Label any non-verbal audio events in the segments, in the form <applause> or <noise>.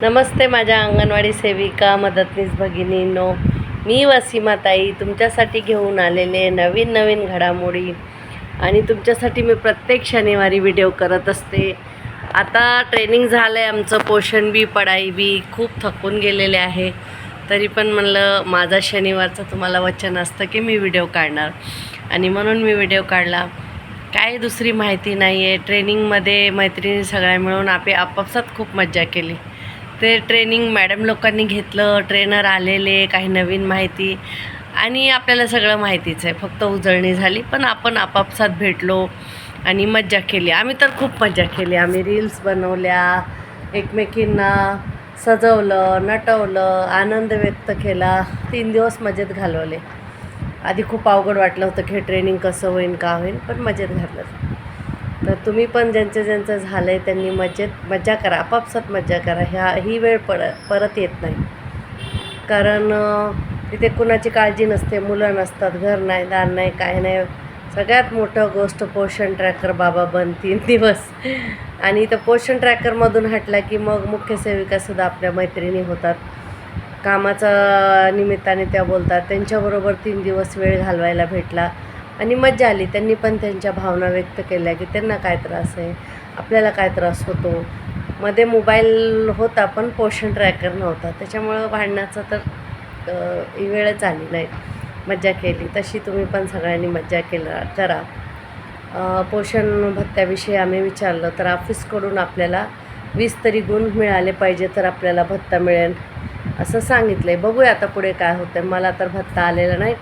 नमस्ते माझ्या अंगणवाडी सेविका मदतनीस भगिनींनो. मी वसीमाताई तुमच्यासाठी घेऊन आलेले नवीन नवीन घडामोडी आणि तुमच्यासाठी मी प्रत्येक शनिवारी व्हिडिओ करत असते. आता ट्रेनिंग झालं आहे आमचं पोषण बी पढाई बी. खूप थकून गेलेले आहे. तरी पण म्हणलं माझा शनिवारचं तुम्हाला वचन असतं की मी व्हिडिओ काढणार. आणि म्हणून मी व्हिडिओ काढला. काही दुसरी माहिती नाही आहे ट्रेनिंगमध्ये मैत्रिणी सगळ्या मिळून आपे आपापसात खूप मज्जा केली. ते ट्रेनिंग मॅडम लोकांनी घेतलं ट्रेनर आलेले काही नवीन माहिती. आणि आपल्याला सगळं माहितीच आहे. फक्त उजळणी झाली पण आपण आपापसात भेटलो आणि मज्जा केली. आम्ही तर खूप मज्जा केली. आम्ही रील्स बनवल्या एकमेकींना सजवलं नटवलं आनंद व्यक्त केला. तीन दिवस मजेत घालवले. आधी खूप अवघड वाटलं होतं की हे ट्रेनिंग कसं होईल का होईल पण मजेत घातलं. तर तुम्ही पण ज्यांचं ज्यांचं झालं आहे त्यांनी मजेत मज्जा करा आपापसात मज्जा करा. ह्या ही वेळ पड परत येत नाही. कारण तिथे कुणाची काळजी नसते मुलं नसतात घर नाही दार नाही काय नाही. सगळ्यात मोठं गोष्ट पोषण ट्रॅकर बाबा बन तीन <laughs> दिवस. आणि इथं पोषण ट्रॅकरमधून हटला की मग मुख्य सेविकासुद्धा आपल्या मैत्रिणी होतात. कामाच्या निमित्ताने त्या बोलतात. त्यांच्याबरोबर तीन दिवस वेळ घालवायला भेटला. आणि मज्जा आली. त्यांनी पण त्यांच्या भावना व्यक्त केल्या की त्यांना काय त्रास आहे? आपल्याला काय त्रास होतो? मध्ये मोबाईल होता पण पोषण ट्रॅकर नव्हता. त्याच्यामुळं भांडण्याचं तर ही वेळच आली नाही. मज्जा केली. तशी तुम्ही पण सगळ्यांनी मज्जा केला करा. पोषण भत्त्याविषयी आम्ही विचारलं तर ऑफिसकडून आपल्याला वीस तरी गुण मिळाले पाहिजे तर आपल्याला भत्ता मिळेल असं सांगितलं आहे बघूया आता पुढे काय होतं आहे मला तर भत्ता आलेला नाही.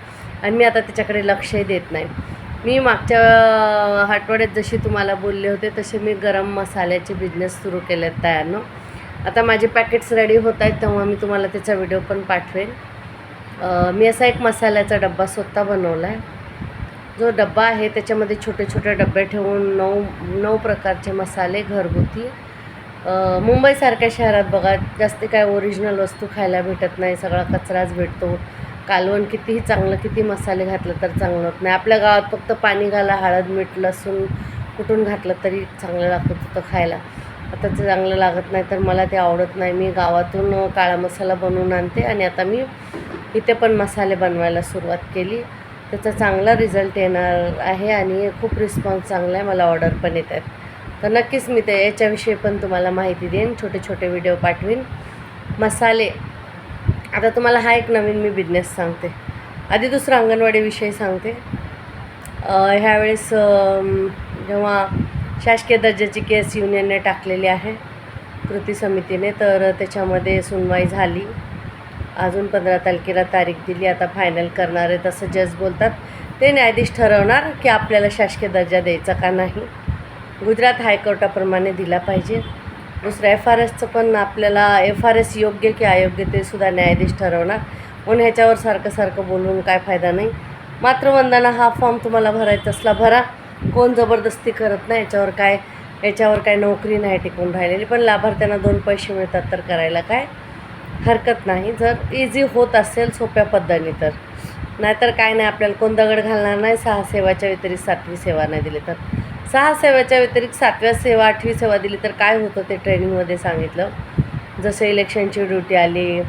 आणि मी आता त्याच्याकडे लक्षही देत नाही. मी मागच्या आठवड्यात जशी तुम्हाला बोलले होते तसे मी गरम मसाल्याचे बिझनेस सुरू केले आहेत तयारनं. आता माझे पॅकेट्स रेडी होत आहेत तेव्हा मी तुम्हाला त्याचा व्हिडिओ पण पाठवेन. मी असा एक मसाल्याचा डब्बा स्वतः बनवला आहे जो डब्बा आहे त्याच्यामध्ये छोटे छोटे डब्बे ठेवून नऊ नऊ प्रकारचे मसाले घरगुती. मुंबईसारख्या शहरात बघा जास्त काय ओरिजिनल वस्तू खायला भेटत नाही सगळा कचराच भेटतो. कालवण कितीही चांगलं किती मसाले घातलं तर चांगलं होत नाही. आपल्या गावात फक्त पाणी घाला हळद मीठ लसूण कुठून घातलं तरी चांगलं लागत होतं खायला. आता ते चांगलं लागत नाही तर मला ते आवडत नाही. मी गावातून काळा मसाला बनवून आणते आणि आता मी इथे पण मसाले बनवायला सुरुवात केली. त्याचा चांगला रिझल्ट येणार आहे आणि खूप रिस्पॉन्स चांगला आहे. मला ऑर्डर पण येत आहेत. तर नक्कीच मी ते याच्याविषयी पण तुम्हाला माहिती देईन. छोटे छोटे व्हिडिओ पाठवीन. मसाले आता तुम्हाला हा एक नवीन मी बिझनेस सांगते. आधी दुसरा अंगणवाडीविषयी सांगते. ह्यावेळेस जेव्हा शासकीय दर्जाची केस युनियनने टाकलेली आहे कृती समितीने तर त्याच्यामध्ये सुनवाई झाली. अजून पंधरा तारखेला तारीख दिली आता फायनल करणार तसं जज बोलतात. ते न्यायाधीश ठरवणार की आपल्याला शासकीय दर्जा द्यायचा का नाही. गुजरात हायकोर्टाप्रमाणे दिला पाहिजे. दुसरं एफ आर एसचं पण आपल्याला एफ आर एस योग्य की अयोग्य ते सुद्धा न्यायाधीश ठरवणार. म्हणून ह्याच्यावर सारखं सारखं बोलून काय फायदा नाही. मातृवंदना हा फॉर्म तुम्हाला भरायचा असला भरा. कोण जबरदस्ती करत नाही याच्यावर काय याच्यावर काय नोकरी नाही टिकून राहिलेली. पण लाभार्थ्यांना दोन पैसे मिळतात तर करायला काय? हरकत नाही. जर इझी होत असेल सोप्या पद्धतीने तर. नाहीतर काय नाही आपल्याला कोण दगड घालणार नाही. सहा सेवाच्या व्यतिरिक्त सातवी सेवा नाही दिली तर. सहा सेवाच्या व्यतिरिक्त सातव्या सेवा आठवी सेवा दिली तर काय होतं ते ट्रेनिंगमध्ये सांगितलं? जसं इलेक्शनची ड्युटी आली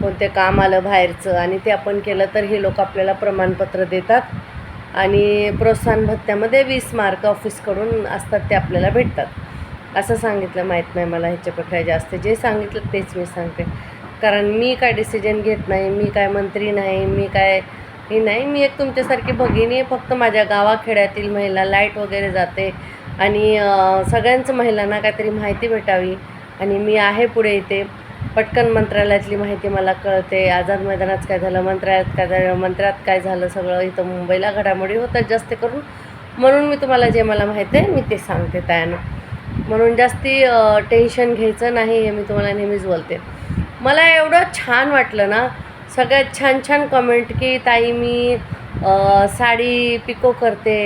कोणते काम आलं बाहेरचं आणि ते आपण केलं तर हे लोक आपल्याला प्रमाणपत्र देतात आणि प्रोत्साहन भत्त्यामध्ये वीस मार्क ऑफिसकडून असतात ते आपल्याला भेटतात. असं सांगितलं माहीत नाही मला ह्याच्यापेक्षा जास्त जे सांगितलं तेच मी सांगते. कारण मी काय डिसिजन घेत नाही मी काय मंत्री नाही मी काय ही नाही मी एक तुमच्यासारखी भगिनी फक्त माझ्या गावाखेड्यातील महिला लाइट वगैरे जाते. आणि सगळ्यांचं महिलांना काहीतरी माहिती भेटावी. आणि मी आहे पुढे इथे. पटकन मंत्रालयातली माहिती मला कळते. आझाद मैदानात काय झालं मंत्रालयात काय झालं मंत्र्यात काय झालं सगळं इथं मुंबईला घडामोडी होतात जास्त करून. म्हणून मी तुम्हाला जे मला माहिती आहे मी ते सांगते त्यानं. म्हणून जास्ती टेन्शन घ्यायचं नाही हे मी तुम्हाला नेहमीच बोलते. मला एवढं छान वाटलं ना सगळ्यात छान छान कमेंट की ताई मी साडी पिको करते.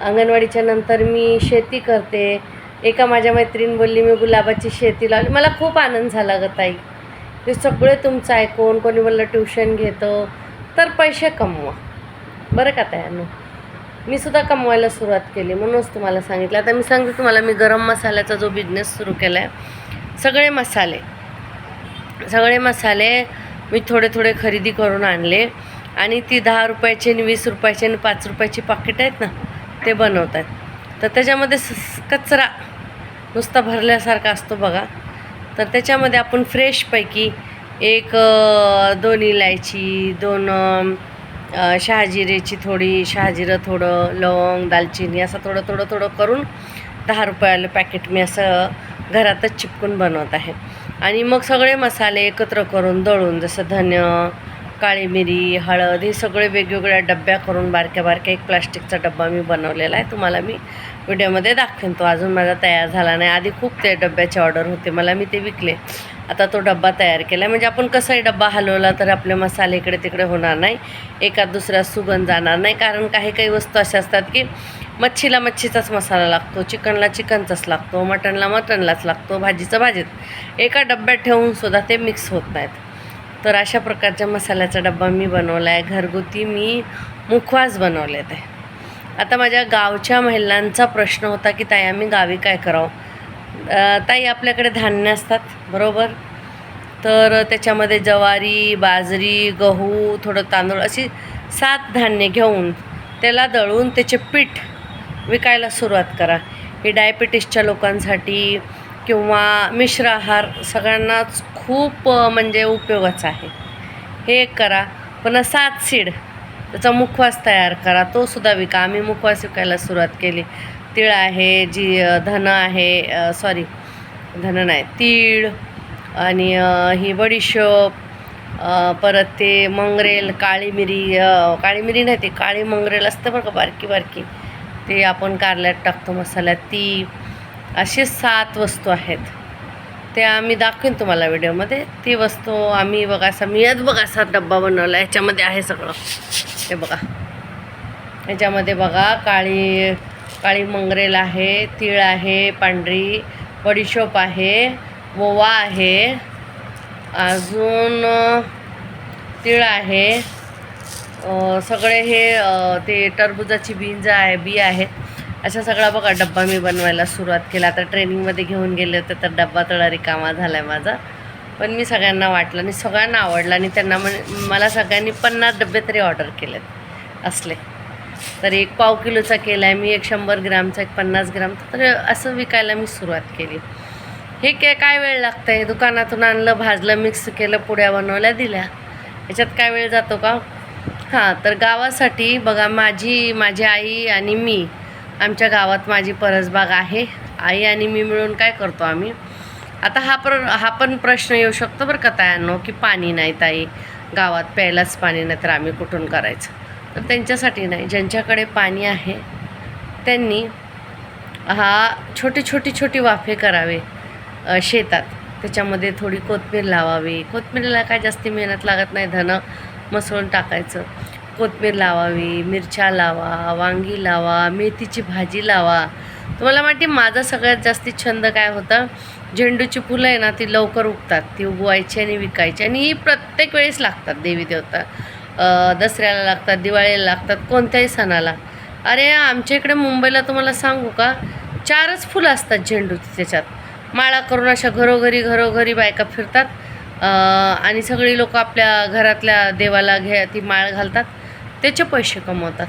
अंगणवाडीच्या नंतर मी शेती करते. एका माझ्या मैत्रीण बोलली मी गुलाबाची शेती लावली. मला खूप आनंद झाला ग ताई. हे सगळे तुमचं ऐकून कोणी बोललं ट्युशन घेतं. तर पैसे कमवा. बरं का त्यानं मी सुद्धा कमवायला सुरुवात केली म्हणूनच तुम्हाला सांगितलं. आता मी सांगते तुम्हाला मी गरम मसाल्याचा जो बिझनेस सुरू केला आहे सगळे मसाले. सगळे मसाले मी थोडे थोडे खरेदी करून आणले. आणि ती दहा रुपयाची आणि वीस रुपयाची आणि पाच रुपयाची पाकिट आहेत ना ते बनवत आहेत तर त्याच्यामध्ये कचरा नुसता भरल्यासारखा असतो बघा. तर त्याच्यामध्ये आपण फ्रेशपैकी एक दोन इलायची दोन शहाजिरेची थोडी शहाजिरं थोडं लवंग दालचिनी असं थोडं थोडं थोडं करून दहा रुपयाला पॅकेट मी असं घरातच चिपकून बनवत आहे. आणि मग सगळे मसाले एकत्र करून दळून जसं धन्य काळी मिरी हळद हे सगळे वेगवेगळ्या डब्या करून बारक्या बारक्या एक प्लास्टिकचा डब्बा मी बनवलेला आहे. तुम्हाला मी व्हिडिओमध्ये दाखवेन. तो अजून माझा तयार झाला नाही. आधी खूप ते डब्याचे ऑर्डर होते. मला मी ते विकले. आता तो डब्बा तयार केला म्हणजे आपण कसाही डब्बा हलवला तर आपले मसाले इकडे तिकडे होणार नाही. एका दुसऱ्या सुगंध जाणार नाही. कारण काही काही वस्तू अशा असतात की मच्छीला मच्छीचाच मसाला लागतो चिकनला चिकनचाच लागतो मटनला मटनलाच लागतो भाजीचं भाजीत. एका डब्यात ठेवून सुद्धा ते मिक्स होत नाहीत. तर अशा प्रकारच्या मसाल्याचा डब्बा मी बनवला आहे घरगुती मी मुखवास बनवले ते आता माझ्या गावच्या महिलांचा प्रश्न होता की ताई आम्ही गावी काय करावं? ताई आपल्याकडे धान्य असतात बरोबर? तर त्याच्यामध्ये ज्वारी बाजरी गहू थोडं तांदूळ अशी सात धान्य घेऊन त्याला दळून त्याचे पीठ विकायला सुरुवात करा. हे डायबिटीसच्या लोकांसाठी किंवा मिश्र आहार सगळ्यांनाच खूप म्हणजे उपयोगाचं आहे. हे करा. पण सात सीड त्याचा मुखवास तयार करा. तो सुद्धा विका. आम्ही मुखवास विकायला सुरुवात केली. तीळ आहे जी धन धनं आहे सॉरी धनं नाही तीळ आणि ही बडीशोप परत ते मंगरेल काळी मिरी काळी मिरी नाही ते काळी मंगरेल असतं बरं का बारकी बारकी ते आपण कारल्यात टाकतो मसाल्यात ती असे सात वस्तू आहेत. ते आम्ही दाखवेन तुम्हाला व्हिडिओमध्ये ती वस्तू आम्ही बघा असा मी बघा असा डब्बा बनवला ह्याच्यामध्ये आहे सगळं. हे बघा. ह्याच्यामध्ये बघा काळी काळी मंगरेल आहे तीळ आहे पांढरी बडीशोप आहे ओवा आहे अजून तीळ आहे. सगळे हे ते टरबुजाची बींज आहे बी आहेत. अशा सगळा बघा डब्बा मी बनवायला सुरुवात केला. आता ट्रेनिंगमध्ये घेऊन गेले होते तर डब्बा तळा रिकामा झाला आहे माझा. पण मी सगळ्यांना वाटलं आणि सगळ्यांना आवडलं आणि त्यांना म्हण मला सगळ्यांनी पन्नास डबे तरी ऑर्डर केलेत असले. तर एक पाव किलोचा केला आहे मी एक शंभर ग्रामचा एक पन्नास ग्राम तर असं विकायला मी सुरुवात केली. हे काय काय वेळ लागतं आहे दुकानातून आणलं भाजलं मिक्स केलं पुड्या बनवल्या दिल्या. याच्यात काय वेळ जातो का? हां तर गावासाठी बघा माझी माझी आई आणि मी आमच्या गावात माझी परसबाग आहे. आई आणि मी मिळून काय करतो आम्ही? आता हा प्र हा पण प्रश्न येऊ शकतो बरं का तायांनो की पाणी नाही ताई. गावात प्यायलाच पाणी नाही तर आम्ही कुठून करायचं? तर त्यांच्यासाठी नाही ज्यांच्याकडे पाणी आहे त्यांनी हा छोटी छोटी छोटी वाफे करावे शेतात. त्याच्यामध्ये थोडी कोथमीर लावावी. कोथमीरला काय जास्ती मेहनत लागत नाही धनं मसळून टाकायचं. कोथमीर लावावी मिरच्या लावा वांगी लावा मेथीची भाजी लावा. तुम्हाला माहिती माझा सगळ्यात जास्ती छंद काय होता? झेंडूची फुलं आहे ना ती लवकर उगतात. ती उगवायची आणि विकायची. आणि ही प्रत्येक वेळेस लागतात देवी देवता दसऱ्याला लागतात दिवाळीला लागतात कोणत्याही सणाला. अरे आमच्या इकडे मुंबईला तुम्हाला सांगू का? चारच फुलं असतात झेंडूची त्याच्यात. माळा करून अशा घरोघरी घरोघरी बायका फिरतात. आणि सगळी लोक आपल्या घरातल्या देवाला घ्या ती माळ घालतात. त्याचे पैसे कमवतात.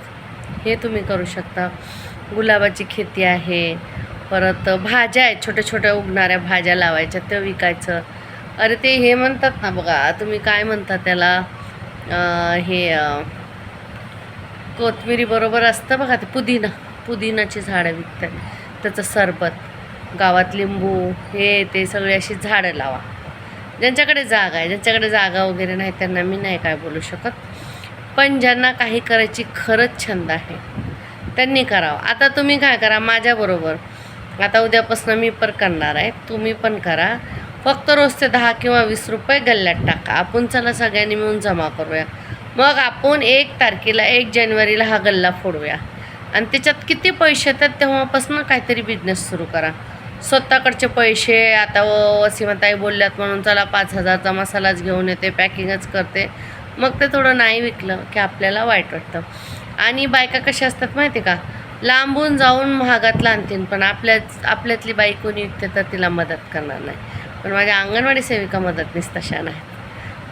हे तुम्ही करू शकता. गुलाबाची खेती आहे. परत भाज्या आहेत छोट्या छोट्या उगणाऱ्या भाज्या लावायच्या त्या विकायचं. अरे ते हे म्हणतात ना बघा तुम्ही काय म्हणता त्याला? हे कोथमिरीबरोबर असतं बघा ते पुदिना. पुदिनाची झाडं विकतात. त्याचं सरबत गावात लिंबू हे ते सगळी अशी झाडं लावा. ज्यांच्याकडे जागा आहे ज्यांच्याकडे जागा वगैरे नाही त्यांना मी नाही काय बोलू शकत. पण ज्यांना काही करायची खरंच छंद आहे त्यांनी करावं. आता तुम्ही काय करा माझ्याबरोबर आता उद्यापासून मी पण करणार आहे. तुम्ही पण करा. फक्त रोजचे दहा किंवा वीस रुपये गल्ल्यात टाका. आपण चला सगळ्यांनी मिळून जमा करूया. मग आपण एक तारखेला एक जानेवारीला हा गल्ला फोडूया. आणि त्याच्यात किती पैसे येतात तेव्हापासून काहीतरी बिझनेस सुरू करा. स्वतःकडचे पैसे आता वसीमताई वसीमाताई बोलल्यात म्हणून चला पाच हजारचा मसालाच घेऊन येते पॅकिंगच करते. मग ते थोडं नाही विकलं की आपल्याला वाईट वाटतं. आणि बायका कशा असतात माहिती आहे का? लांबून जाऊन महागातला आणतील पण आपल्याच आपल्यातली बाई कोणी विकते तर तिला मदत करणार नाही. पण माझ्या अंगणवाडी सेविका मदतनीस तशा नाहीत.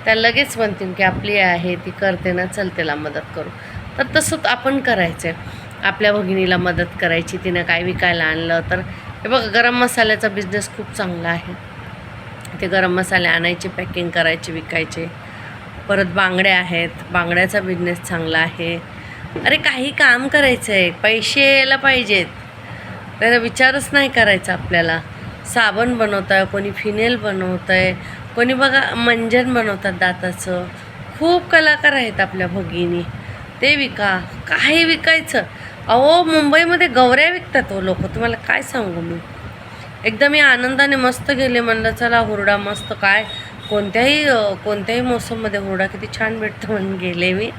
त्या लगेच म्हणतील की आपली आहे ती करते ना चल त्याला मदत करू. तर तसंच आपण करायचं आहे आपल्या भगिनीला मदत करायची तिनं काय विकायला आणलं तर. हे बघा गरम मसाल्याचा बिझनेस खूप चांगला आहे. ते गरम मसाले आणायचे पॅकिंग करायचे विकायचे. परत बांगड्या आहेत. बांगड्याचा बिझनेस चांगला आहे. अरे काही काम करायचं आहे पैसे यायला पाहिजेत. त्याचा विचारच नाही करायचा आपल्याला. साबण बनवत आहे कोणी फिनेल बनवत आहे कोणी बघा मंजन बनवतात दाताचं. खूप कलाकार आहेत आपल्या भगिनी. ते विका काही विकायचं. अहो मुंबईमध्ये गवऱ्या विकतात हो लोक. तुम्हाला काय सांगू मी? एकदा मी आनंदाने मस्त गेले म्हणलं चला हुरडा मस्त. काय? कोणत्याही कोणत्याही मोसममध्ये हुरडा किती छान भेटतो म्हणून गेले मी.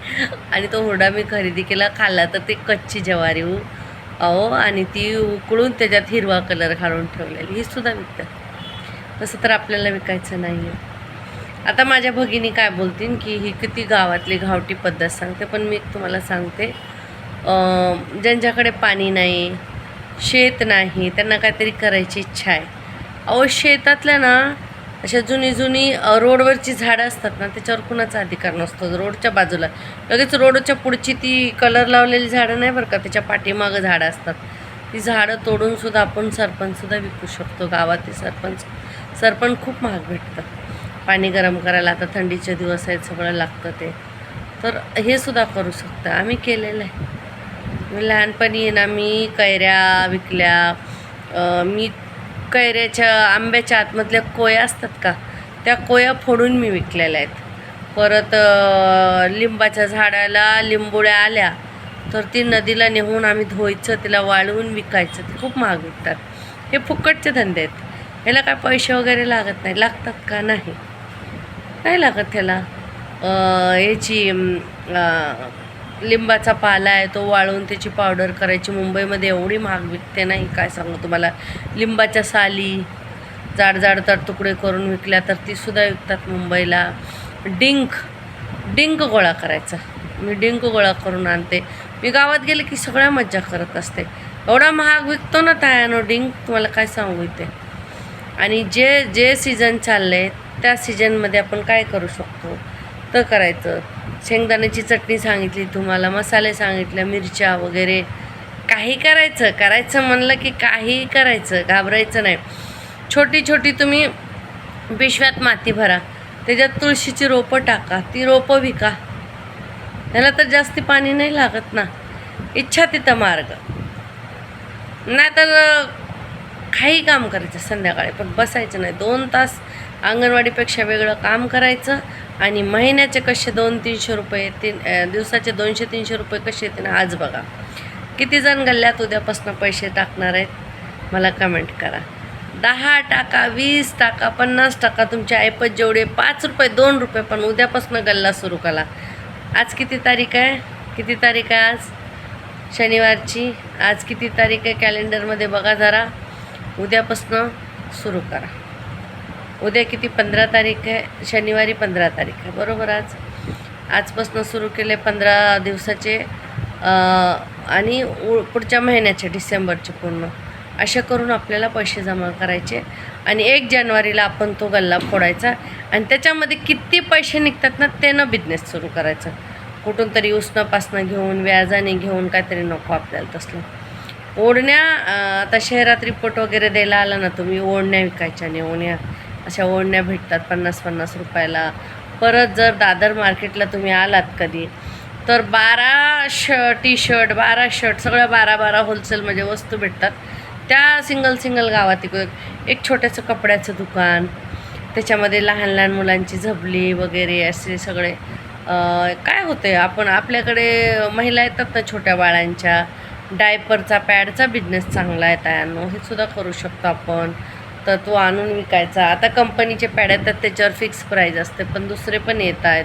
आणि तो हुरडा मी खरेदी केला खाल्ला तर ते कच्ची जवारी होऊ अहो आणि ती उकळून त्याच्यात हिरवा कलर घालून ठेवलेली. ही सुद्धा विकतात. तसं तर आपल्याला विकायचं नाही आहे आता माझ्या भगिनी काय बोलतील की ही किती गावातली गावठी पद्धत सांगते पण मी तुम्हाला सांगते. ज्यांच्याकडे पाणी नाही शेत नाही त्यांना काहीतरी करायची इच्छा आहे. अहो शेतातल्या ना अशा जुनी जुनी रोडवरची झाडं असतात ना त्याच्यावर कुणाचा अधिकार नसतो. रोडच्या बाजूला. लगेच रोडच्या पुढची ती कलर लावलेली झाडं नाही बरं का त्याच्या पाठीमागं झाडं असतात. ती झाडं तोडून सुद्धा आपण सरपंचसुद्धा विकू शकतो. गावातील सरपंच सरपंच खूप महाग भेटतं पाणी गरम करायला आता थंडीचे दिवस आहेत सगळं लागतं ते. तर हे सुद्धा करू शकतं. आम्ही केलेलं आहे. मी लहानपणी ना मी कैऱ्या विकल्या मी कैऱ्याच्या आंब्याच्या आतमधल्या कोया असतात का? त्या कोया फोडून मी विकलेल्या आहेत. परत लिंबाच्या झाडाला लिंबोळ्या आल्या तर ती नदीला नेहून आम्ही धुवायचं तिला वाळवून विकायचं ते खूप महाग विकतात. हे फुकटचे धंदे आहेत. ह्याला काय पैसे वगैरे लागत नाही. लागतात का? नाही. नाही लागत त्याला याची लिंबाचा पाला आहे तो वाळून त्याची पावडर करायची. मुंबईमध्ये एवढी महाग विकते नाही काय सांगू तुम्हाला? लिंबाच्या साली जाड जाड तर तुकडे करून विकल्या तर तीसुद्धा विकतात मुंबईला. डिंक डिंक गोळा करायचा. मी डिंक गोळा करून आणते. मी गावात गेले की सगळ्या मज्जा करत असते. एवढा महाग विकतो ना तयानो डिंक तुम्हाला काय सांगू इथे? आणि जे जे सीझन चाललं आहे त्या सीझनमध्ये आपण काय करू शकतो? तर करायचं. शेंगदाण्याची चटणी सांगितली तुम्हाला मसाले सांगितले मिरच्या वगैरे. काही करायचं करायचं म्हणलं की काही करायचं घाबरायचं नाही. छोटी छोटी तुम्ही पिशव्यात माती भरा त्याच्यात तुळशीची रोपं टाका ती रोपं विका. त्याला तर जास्ती पाणी नाही लागत ना. इच्छा तिथं मार्ग. नाहीतर काही काम करायचं संध्याकाळी पण बसायचं नाही. दोन तास अंगणवाडीपेक्षा वेगळं काम करायचं आणि महिन्याचे कसे दोन तीनशे रुपये तीन दिवसाचे दोनशे तीनशे रुपये कसे येतील आज बघा. किती जण गल्ल्यात उद्यापासून पैसे टाकणार आहेत? मला कमेंट करा. दहा टाका वीस टाका पन्नास टाका तुमच्या ऐपत जेवढे पाच रुपये दोन रुपये पण उद्यापासून गल्ला सुरू करा. आज किती तारीख आहे? किती तारीख आहे आज? शनिवारची. आज किती तारीख आहे? कॅलेंडरमध्ये बघा जरा. उद्यापासून सुरू करा. उद्या किती? पंधरा तारीख आहे. शनिवारी पंधरा तारीख आहे. बरोबर आज? आजपासनं सुरू केले पंधरा दिवसाचे आणि उ पुढच्या महिन्याचे डिसेंबरचे पूर्ण. असे करून आपल्याला पैसे जमा करायचे. आणि एक जानेवारीला आपण तो गल्ला फोडायचा. आणि त्याच्यामध्ये किती पैसे निघतात ना ते न बिझनेस सुरू करायचं. कुठून तरी उसणं घेऊन व्याजाने घेऊन काहीतरी नको आपल्याला तसलं. ओढण्या आता शहरात रिपोर्ट वगैरे द्यायला आला ना तुम्ही ओढण्या विकायच्या आणि ओढण्या. अशा ओढण्या भेटतात पन्नास पन्नास रुपयाला. परत जर दादर मार्केटला तुम्ही आलात कधी तर बारा श टी शर्ट बारा शर्ट सगळ्या बारा बारा होलसेलमध्ये वस्तू भेटतात. त्या सिंगल सिंगल गावात एक एक छोटंसं कपड्याचं दुकान त्याच्यामध्ये लहान लहान मुलांची झबली वगैरे असे सगळे. काय होते आपण आपल्याकडे महिला येतात ना छोट्या बाळांच्या डायपरचा पॅडचा बिझनेस चांगला आहे तयानो हे सुद्धा करू शकतो आपण. तर तो आणून विकायचा. आता कंपनीचे पॅड येतात त्याच्यावर फिक्स प्राईज असते. पण दुसरे पण येत आहेत.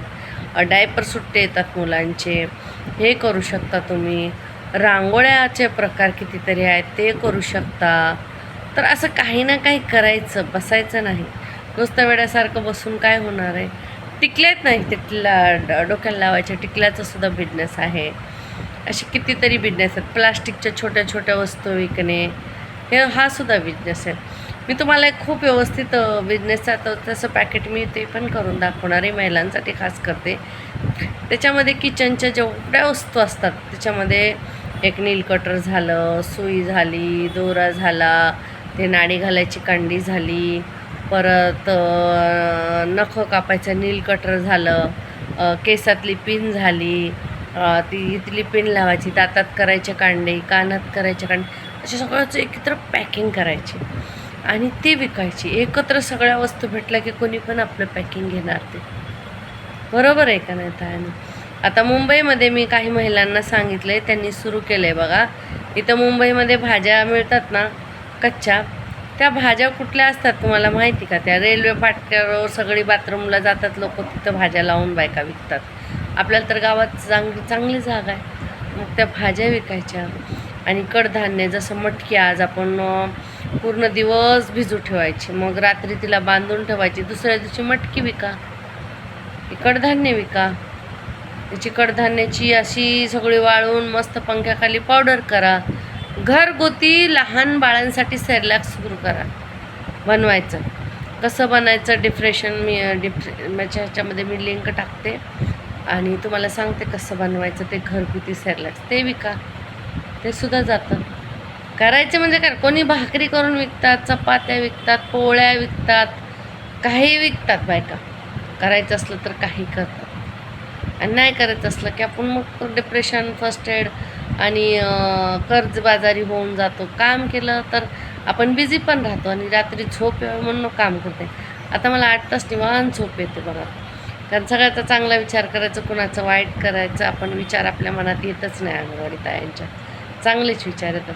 डायपर सुट्टे येतात मुलांचे. हे करू शकता तुम्ही. रांगोळ्याचे प्रकार कितीतरी आहेत ते करू शकता. तर असं काही ना काही करायचं बसायचं नाही. नुसतं वेड्यासारखं बसून काय होणार आहे? टिकल्यात नाही टिकला डोक्याला लावायच्या. टिकल्याचा सुद्धा बिझनेस आहे. असे कितीतरी बिझनेस आहेत. प्लास्टिकच्या छोट्या छोट्या वस्तू विकणे हे हा सुद्धा बिझनेस आहे. मी तुम्हाला एक खूप व्यवस्थित बिझनेसचा तर तसं पॅकेट मी ते पण करून दाखवणार आहे महिलांसाठी खास करते. त्याच्यामध्ये किचनच्या जेवढ्या वस्तू असतात त्याच्यामध्ये एक नील कटर झालं सुई झाली दोरा झाला ते नाणी घालायची कांडी झाली परत नख नखं कापायचं नील कटर झालं केसातली पिन झाली ती इथली पिन लावायची दातात करायचे कांडे कानात करायचे कांडे असे सगळ्याचं एकत्र पॅकिंग करायची. आणि ती विकायची. एकत्र सगळ्या वस्तू भेटल्या की कोणी पण आपलं पॅकिंग घेणार ते. बरोबर आहे का नाही तायानं? आता मुंबईमध्ये मी काही महिलांना सांगितलं आहे त्यांनी सुरू केलं आहे बघा. इथं मुंबईमध्ये भाज्या मिळतात ना कच्च्या त्या भाज्या कुठल्या असतात तुम्हाला माहिती का? त्या रेल्वे फाटक्यावर सगळी बाथरूमला जातात लोक तिथं भाज्या लावून बायका विकतात. आपल्याला तर गावात चांगली चांगली जागा आहे. मग त्या भाज्या विकायच्या. आणि कडधान्य जसं मटकी आज आपण पूर्ण दिवस भिजू ठेवायची. मग रात्री तिला बांधून ठेवायची. दुसऱ्या दिवशी मटकी विका. कडधान्य विका. त्याची कडधान्याची अशी सगळी वाळून मस्त पंख्याखाली पावडर करा. घरगुती लहान बाळांसाठी सेरलॅक्स सुरू करा. बनवायचं. कसं बनायचं डिप्रेशन मी डिप्रे माझ्या ह्याच्यामध्ये मी लिंक टाकते. आणि तुम्हाला सांगते कसं बनवायचं ते घरगुती सेरलॅक्स ते विका. ते सुद्धा जातं. करायचे म्हणजे काय? कोणी भाकरी करून विकतात चपात्या विकतात पोळ्या विकतात काही विकतात बायका. करायचं असलं तर काही करतात. आणि नाही करायचं असलं की आपण मग डिप्रेशन फर्स्ट एड आणि कर्जबाजारी होऊन जातो. काम केलं तर आपण बिझी पण राहतो आणि रात्री झोप यावं म्हणून काम करते. आता मला आठ तास निवांत झोप येते बघा. कारण सगळ्याचा चांगला विचार करायचं कुणाचं वाईट करायचं आपण विचार आपल्या मनात येतच नाही अंगणवाडी तायांच्या चांगलेच विचार येतात.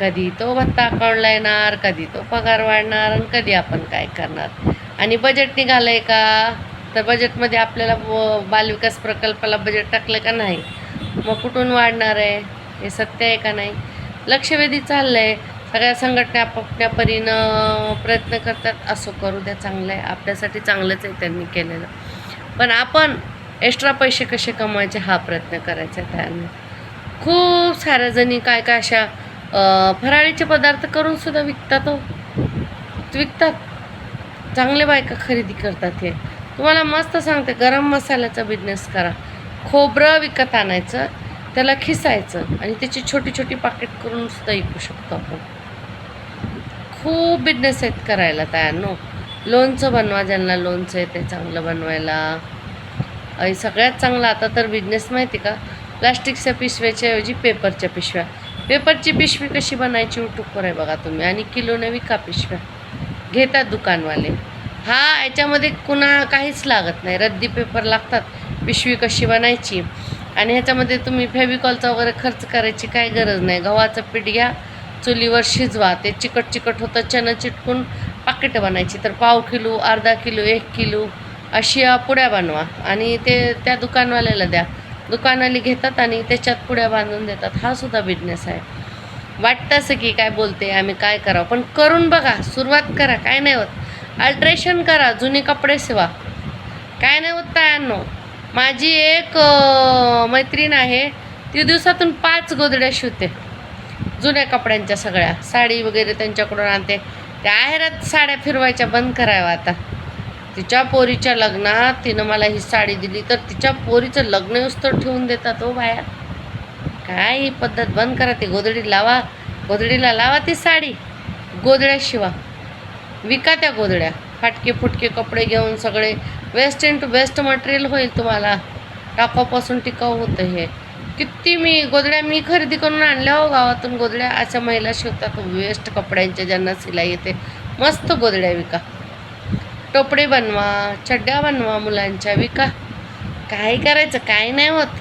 कधी तो भत्ता अकाउंटला येणार कधी तो पगार वाढणार आणि कधी आपण काय करणार. आणि बजेट निघालं आहे का? तर बजेटमध्ये आपल्याला व- बालविकास प्रकल्पाला बजेट टाकलं का नाही? मग कुठून वाढणार आहे? हे सत्य आहे का नाही? लक्षवेधी चाललं आहे सगळ्या संघटना आपापल्या परीनं प्रयत्न करतात असं करू द्या चांगलं आहे. आपल्यासाठी चांगलंच आहे त्यांनी केलेलं. पण आपण एक्स्ट्रा पैसे कसे कमवायचे? हा प्रयत्न करायचा आहे त्यांनी. खूप साऱ्या जणी काय काय अशा फराळीचे पदार्थ करून सुद्धा विकतात हो. विकतात. चांगले बायका खरेदी करतात हे. तुम्हाला मस्त सांगते गरम मसाल्याचा बिझनेस करा. खोबरं विकत आणायचं त्याला खिसायचं आणि त्याची छोटी छोटी पाकिट करून सुद्धा विकू शकतो आपण. खूप बिझनेस आहेत करायला तयार लोणचं बनवा ज्यांना लोणचं आहे ते चांगलं बनवायला. आणि सगळ्यात चांगलं आता तर बिझनेस माहिती का? प्लास्टिकच्या पिशव्याच्या ऐवजी पेपरच्या पिशव्या. पेपरची पिशवी कशी बनायची यूट्यूबवर आहे बघा तुम्ही. आणि किलोने विका पिशव्या? घेतात दुकानवाले. हा याच्यामध्ये कुणा काहीच लागत नाही. रद्दी पेपर लागतात. पिशवी कशी बनायची? आणि ह्याच्यामध्ये तुम्ही फेविकॉलचा वगैरे खर्च करायची काय गरज नाही. गव्हाचं पीठ घ्या चुलीवर शिजवा. ते चिकट चिकट होतं चणं चिटकून पाकिटं बनायची. तर पाव किलो अर्धा किलो एक किलो अशी पुड्या बनवा. आणि ते त्या दुकानवाल्याला द्या. दुकानाली घेतात आणि त्याच्यात पुड्या बांधून देतात. हा सुद्धा बिझनेस आहे. वाटतं असं की काय बोलते आम्ही काय करावं? पण करून बघा सुरुवात करा. काय नाही होत. अल्ट्रेशन करा जुने कपडे शिवा. काय नाही होत तायांनो. माझी एक मैत्रीण आहे ती दिवसातून पाच गोदड्या शिवते. जुन्या कपड्यांच्या सगळ्या. साडी वगैरे त्यांच्याकडून आणते. त्या आहेरात साड्या फिरवायच्या बंद कराव्या आता. तिच्या पोरीच्या लग्नात तिनं मला ही साडी दिली तर तिच्या पोरीचं लग्न तर ठेवून देतात हो बाया. काय ही पद्धत? बंद करा ती गोधडी लावा. गोधडीला लावा ती साडी. गोधड्या शिवा. विका त्या गोधड्या. फाटके फुटके कपडे घेऊन सगळे. Waste into best material होईल तुम्हाला. टाकापासून टिकाऊ होतं हे. किती मी गोधड्या मी खरेदी करून आणल्या हो गावातून गोधड्या. अशा महिला शिवतात. वेस्ट कपड्यांच्या ज्यांना सिलाई येते. मस्त गोधड्या विका. टोपडे बनवा चड्ड्या बनवा मुलांच्या विका. काय करायचं काय नाही होत.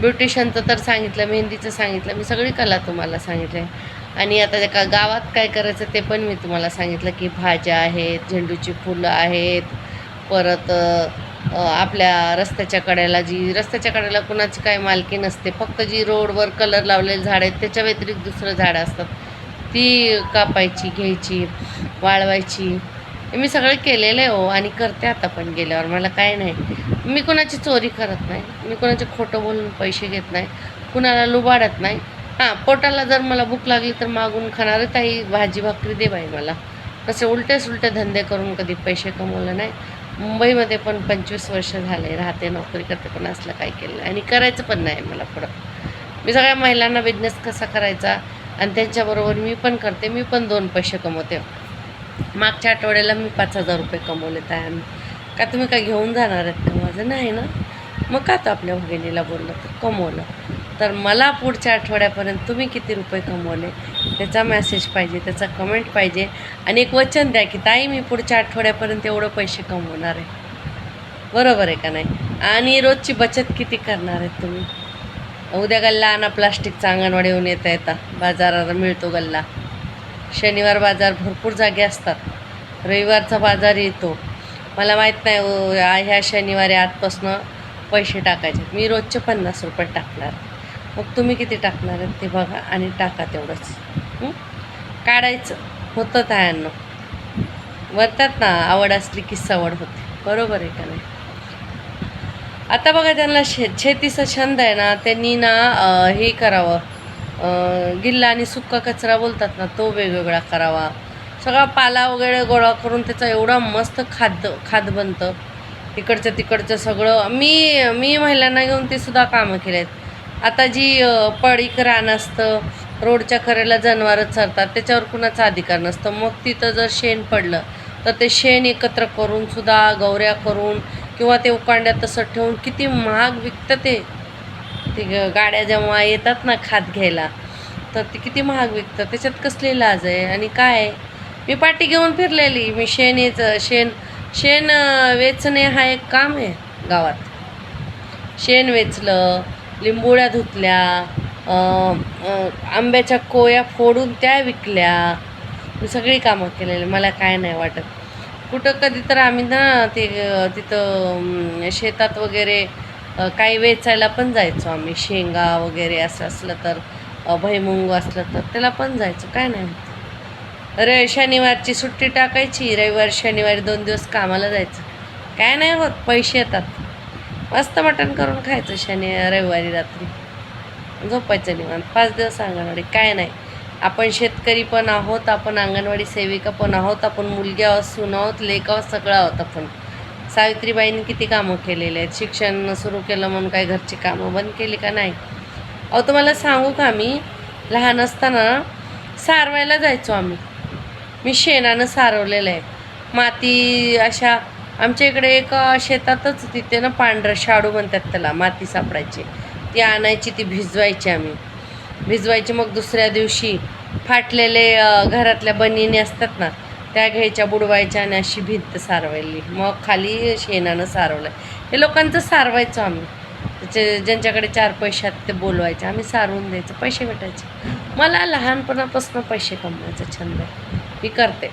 ब्युटिशियनचं तर सांगितलं मेहंदीचं सांगितलं मी सगळी कला तुम्हाला सांगितलं. आणि आता त्या का गावात काय करायचं ते पण मी तुम्हाला सांगितलं की भाज्या आहेत झेंडूची फुलं आहेत. परत आपल्या रस्त्याच्या कड्याला जी रस्त्याच्या कड्याला कुणाची काय मालकी नसते. फक्त जी रोडवर कलर लावलेली झाडं आहेत त्याच्या व्यतिरिक्त दुसरं झाडं असतात. ती कापायची घ्यायची वाळवायची. मी सगळं केलेलं आहे हो आणि करते आता पण गेल्यावर. मला काय नाही. मी कोणाची चोरी करत नाही. मी कोणाचे खोटं बोलून पैसे घेत नाही. कुणाला लुबाडत नाही. हां पोटाला जर मला भूक लागली तर मागून खाणारे ताई भाजी भाकरी दे बाई मला. कसे उलटे सुलटे धंदे करून कधी पैसे कमवले नाही. मुंबईमध्ये पण पंचवीस वर्ष झाले. राहते नोकरी करते पण असलं काही केलं नाही. आणि करायचं पण नाही मला पुढं. मी सगळ्या महिलांना बिझनेस कसा करायचा? आणि त्यांच्याबरोबर मी पण करते. मी पण दोन पैसे कमवते. मागच्या आठवड्याला मी पाच हजार रुपये कमवले आम्ही का तुम्ही काय घेऊन जाणार आहेत का माझं? नाही ना. मग का तो आपल्या भगिनीला बोललं तर कमवलं. तर मला पुढच्या आठवड्यापर्यंत तुम्ही किती रुपये कमवले? त्याचा मॅसेज पाहिजे त्याचा कमेंट पाहिजे. आणि एक वचन द्या की ताई मी पुढच्या आठवड्यापर्यंत एवढं पैसे कमवणार आहे. बरोबर आहे का नाही? आणि रोजची बचत किती करणार आहेत तुम्ही? उद्या गल्ला आणा प्लास्टिकचा अंगणवाडी येऊन येता येता. बाजाराला मिळतो गल्ला. शनिवार बाजार भरपूर जागे असतात. रविवारचा बाजार येतो. मला माहीत नाही ओ, ह्या शनिवारी आजपासनं पैसे टाकायचे. मी रोजचे पन्नास रुपये टाकणार. मग तुम्ही किती टाकणार आहेत ते बघा आणि टाका तेवढंच. काढायचं. होतं तायांना. म्हणतात ना आवड असली की सवड होते. बरोबर आहे का नाही? आता बघा त्यांना शे शेतीचा छंद आहे ना त्यांनी ना हे करावं. गिल्ला आणि सुक्का कचरा बोलतात ना तो वेगवेगळा करावा. सगळा पाला वगैरे गोळा करून त्याचा एवढा मस्त खाद्य खाद बनतं. इकडचं तिकडचं सगळं. मी मी महिलांना घेऊन ते सुद्धा कामं केले आहेत आता जी पळीक पडीक रान असतं रोडच्या करेला जनावरं चरतात त्याच्यावर कुणाचा अधिकार नसतं. मग तिथं जर शेण पडलं तर ते शेण एकत्र करून सुद्धा गौऱ्या करून किंवा ते उकांड्यात तसं ठेवून किती महाग विकतं ते. ते गाड्या जेव्हा येतात ना खात घ्यायला तर ते किती महाग विकतं त्याच्यात कसली लाज आहे? आणि काय? मी पाठी घेऊन फिरलेली. मी शेण येचं शेण शेण वेचणे हा एक काम आहे गावात. शेण वेचलं लिंबोळ्या धुतल्या आंब्याच्या कोया फोडून त्या विकल्या. मी सगळी कामं केलेली. मला काय नाही वाटत. कुठं कधी तर आम्ही ना ते तिथं शेतात वगैरे काही वेचायला पण जायचो आम्ही. शेंगा वगैरे असं असलं तर भैमुंग असलं तर त्याला पण जायचो. काय नाही होत. शनिवारची सुट्टी टाकायची. रविवार शनिवारी दोन दिवस कामाला जायचं. काय नाही होत. पैसे येतात. मस्त मटण करून खायचं शनि रविवारी रात्री. झोपायचं निवांत. पाच दिवस अंगणवाडी. काय नाही. आपण शेतकरी पण आहोत. आपण अंगणवाडी सेविका पण आहोत. आपण मुलगी आहोत सून आहोत लेख आहोत सगळं आहोत आपण. सावित्रीबाईंनी किती कामं केलेले आहेत? शिक्षण सुरू केलं म्हणून काय घरची कामं बंद केली का नाही? अहो तुम्हाला सांगू का मी? लहान असताना सारवायला जायचो आम्ही. मी शेणानं सारवलेलं आहे. माती अशा आमच्या इकडे एक शेतातच तिथे ना पांढरं शाडू म्हणतात त्याला माती सापडायची. ती आणायची ती भिजवायची आम्ही. भिजवायची मग दुसऱ्या दिवशी फाटलेले घरातल्या बनिनी असतात ना त्या घ्यायच्या बुडवायच्या आणि अशी भिंत सारवायली. मग खाली शेणानं सारवलं. हे लोकांचं सारवायचो आम्ही. त्याचे ज्यांच्याकडे चार पैसे आहेत ते बोलवायचे. आम्ही सारवून द्यायचं. पैसे भेटायचे. मला लहानपणापासून पैसे कमवायचा छंद आहे. मी करते.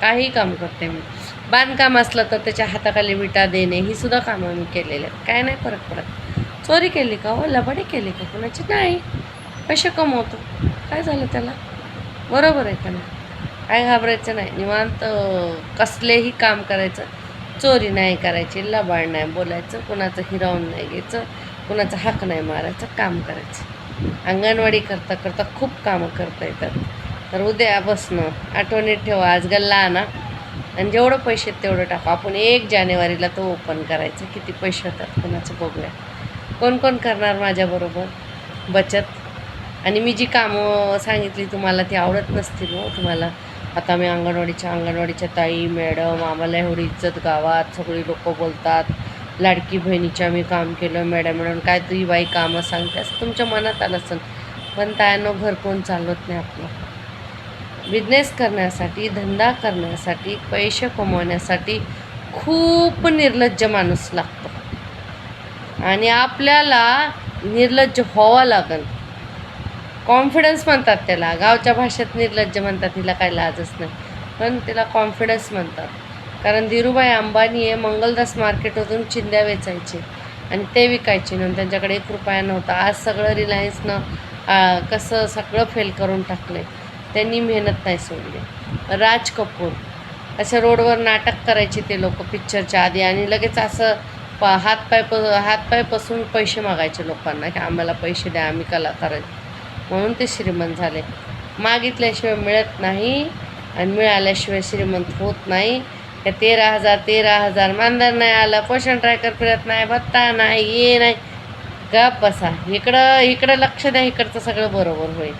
काही काम करते मी. बांधकाम असलं तर त्याच्या हाताखाली विटा देणे ही सुद्धा कामं मी केलेली आहेत. काय नाही फरक पडत. चोरी केली का हो? लबाडी केली का कोणाची? नाही. पैसे कमवतो. काय झालं त्याला? बरोबर आहे का नाही? काय घाबरायचं नाही. निवांत कसलेही काम करायचं चोरी नाही करायची लबाड नाही बोलायचं कुणाचं हिरावून नाही घ्यायचं कुणाचा हाक नाही मारायचं काम करायचं. अंगणवाडी करता करता खूप कामं करता येतात. तर उद्या बसणं आठवणीत ठेवा आज गल्ला आणा आणि जेवढं पैसे आहेत तेवढं टाकू. आपण एक जानेवारीला तो ओपन करायचं किती पैसे होतात कोणाचं बघूया. कोण कोण करणार माझ्याबरोबर बचत. आणि मी जी कामं सांगितली तुम्हाला ती आवडत नसतील हो तुम्हाला. आता मी अंगणवाडीच्या अंगणवाडीच्या ताई मॅडम आम्हाला एवढी इज्जत गावात सगळी लोक बोलतात. लाडकी बहिणीच्या मी काम केलं मॅडम मॅडम काय तुझी बाई कामं सांगते असं तुमच्या मनात आलं असेल. पण तायानं घर कोण चालवत नाही आपलं. बिझनेस करण्यासाठी धंदा करण्यासाठी पैसे कमवण्यासाठी खूप निर्लज्ज माणूस लागतो. आणि आपल्याला निर्लज्ज व्हावं लागेल. कॉन्फिडन्स म्हणतात त्याला. गावच्या भाषेत निर्लज्ज म्हणतात तिला काय लाजच नाही. पण तिला कॉन्फिडन्स म्हणतात. कारण धीरूभाई अंबानी हे मंगलदास मार्केटमधून चिंध्या वेचायचे आणि ते विकायचे. म्हणून त्यांच्याकडे एक रुपया नव्हता. आज सगळं रिलायन्सनं कसं सगळं फेल करून टाकलं त्यांनी मेहनत नाही सोडली. राज कपूर. अशा रोडवर नाटक करायचे ते लोक पिक्चरच्या आधी. आणि लगेच असं प हातपाय प हातपाय पसून पैसे मागायचे लोकांना. की आम्हाला पैसे द्या आम्ही कलाकार म्हणून ते श्रीमंत झाले. मागितल्याशिवाय मिळत नाही आणि मिळाल्याशिवाय श्रीमंत होत नाही. का तेरा हजार तेरा हजार मानधन नाही आलं पोषण ट्रॅकर फिरत नाही भत्ता नाही ये नाही. गप बसा. इकडं इकडं लक्ष द्या इकडचं सगळं बरोबर होईल.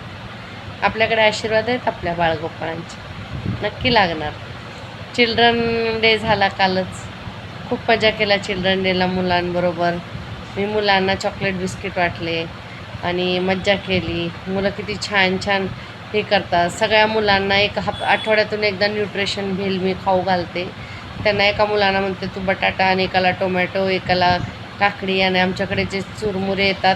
आपल्याकडे आशीर्वाद आहेत आपल्या बाळगोपाळांचे. नक्की लागणार. चिल्ड्रन डे झाला कालच. खूप मजा केला चिल्ड्रन डेला मुलांबरोबर. मी मुलांना चॉकलेट बिस्किट वाटले. आणि मज्जा केली. मुलं किती छान छान हे करतात. सगळ्या मुलांना एक हप आठवड्यातून एकदा न्यूट्रिशन भेल मी खाऊ घालते. त्यांना एका मुलांना म्हणते तू बटाटा आणि एकाला टोमॅटो एकाला काकडी आणि आमच्याकडे जे चुरमुरे येतात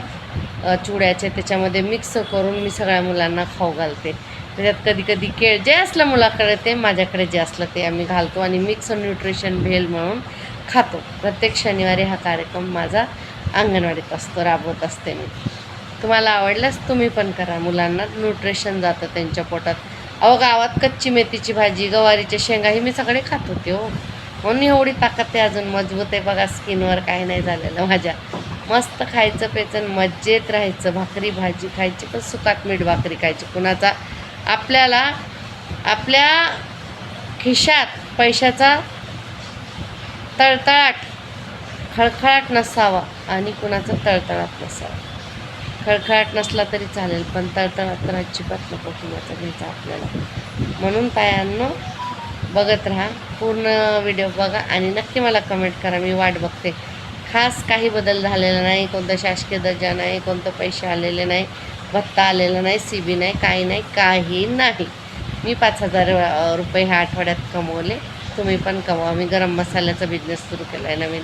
चुड्याचे त्याच्यामध्ये मिक्स करून मी सगळ्या मुलांना खाऊ घालते. त्याच्यात कधी कधी केळ जे असलं मुलाकडे ते माझ्याकडे जे असलं ते आम्ही घालतो आणि मिक्स न्यूट्रिशन भेल म्हणून खातो. प्रत्येक शनिवारी हा कार्यक्रम माझा अंगणवाडीत असतो राबवत असते मी. तुम्हाला आवडल्यास तुम्ही पण करा. मुलांना न्यूट्रिशन जातं त्यांच्या पोटात. अहो गावात कच्ची मेथीची भाजी गवारीच्या शेंगा ही मी सगळे खात होते हो. म्हणून एवढी ताकद आहे अजून. मजबूत आहे बघा स्किनवर काही नाही झालेलं माझ्या. मस्त खायचं प्यायचं मज्जेत राहायचं. भाकरी भाजी खायची पण सुकात मीठ भाकरी खायची. कुणाचा? आपल्याला आपल्या खिशात पैशाचा तळतळाट खळखळाट नसावा आणि कुणाचा तळतळाट नसावा. खळखळाट नसला तरी चालेल पण तळतळाट तर अजिबात नको किंवा घ्यायचा आपल्याला. म्हणून तायांनो बघत राहा. पूर्ण व्हिडिओ बघा आणि नक्की मला कमेंट करा. मी वाट बघते. खास काही बदल झालेला नाही. कोणता शासकीय दर्जा नाही कोणतं पैसे आलेले नाही भत्ता आलेला नाही सी बी नाही काही नाही काही नाही. मी पाच हजार रुपये ह्या आठवड्यात कमवले. तुम्ही पण कमवा. मी गरम मसाल्याचा बिझनेस सुरू केला आहे नवीन.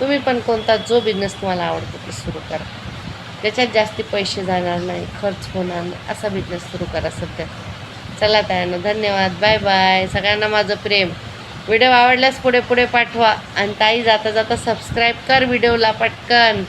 तुम्ही पण कोणता जो बिझनेस तुम्हाला आवडतो ते सुरू करा. त्याच्यात जास्ती पैसे जाणार नाही खर्च होणार नाही. असा बिझनेस सुरू करा सध्या. चला त्यानं धन्यवाद. बाय बाय सगळ्यांना माझं प्रेम. व्हिडिओ आवडल्यास पुढे पुढे पाठवा. आणि ताई जाता जाता सबस्क्राईब कर व्हिडिओला पटकन.